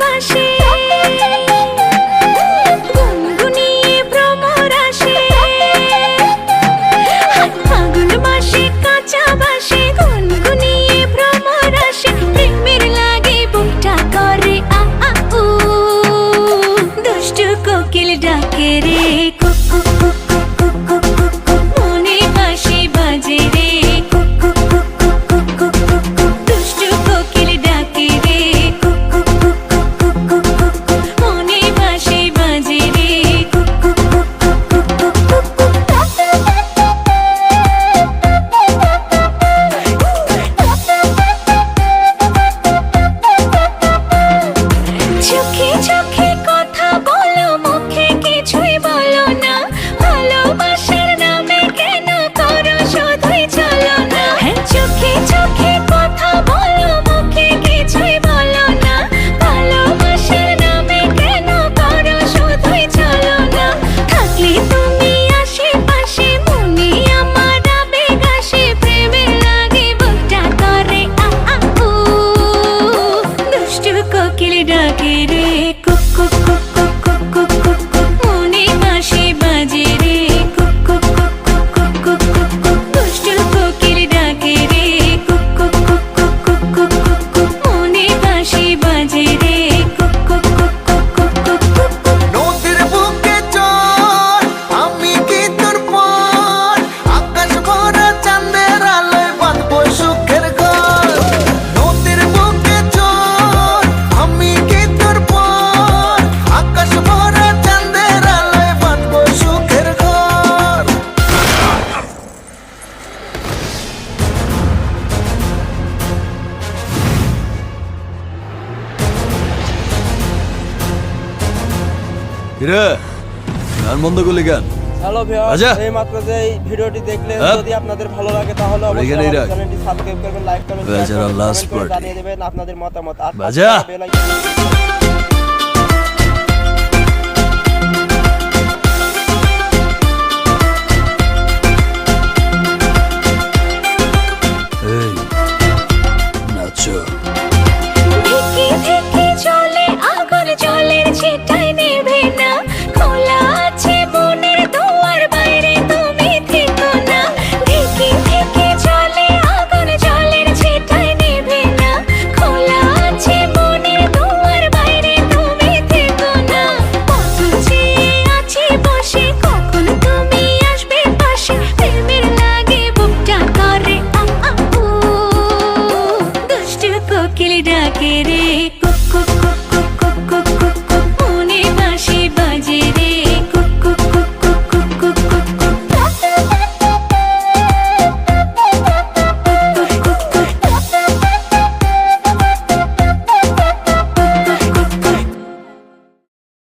বাসে গুনগুনিয়ে ভ্রমর মাসে, কাঁচা বাসে। গুনগুনিয়ে ভ্রমর আসে। প্রেমের লাগে বুকটা দুষ্টু কোকিল ডাকে ডাকে রে কুক কুক কুক হিরে গান হ্যালো ভিউয়ার্স এই মাত্র যে ভিডিওটি দেখলেন যদি আপনাদের ভালো লাগে তাহলে অবশ্যই চ্যানেলটি সাবস্ক্রাইব দেবেন আপনাদের মতামত। আর বেল